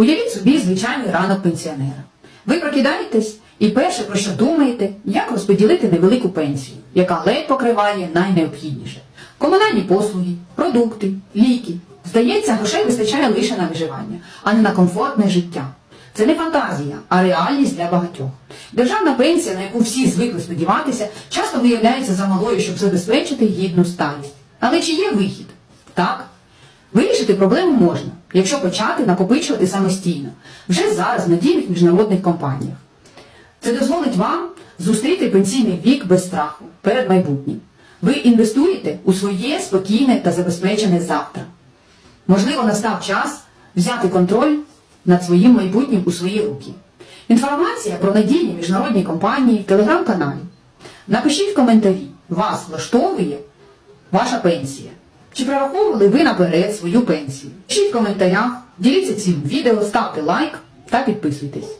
Уявіть собі звичайний ранок пенсіонера. Ви прокидаєтесь і перше, про що думаєте, як розподілити невелику пенсію, яка ледь покриває найнеобхідніше. Комунальні послуги, продукти, ліки. Здається, грошей вистачає лише на виживання, а не на комфортне життя. Це не фантазія, а реальність для багатьох. Державна пенсія, на яку всі звикли сподіватися, часто виявляється замалою, щоб забезпечити гідну старість. Але чи є вихід? Так. Вирішити проблему можна, якщо почати накопичувати самостійно, вже зараз в надійних міжнародних компаніях. Це дозволить вам зустріти пенсійний вік без страху перед майбутнім. Ви інвестуєте у своє спокійне та забезпечене завтра. Можливо, настав час взяти контроль над своїм майбутнім у свої руки. Інформація про надійні міжнародні компанії в телеграм-каналі. Напишіть в коментарі, вас влаштовує ваша пенсія. Чи прораховували ви наперед свою пенсію? Пишіть в коментарях, діліться цим відео, ставте лайк та підписуйтесь.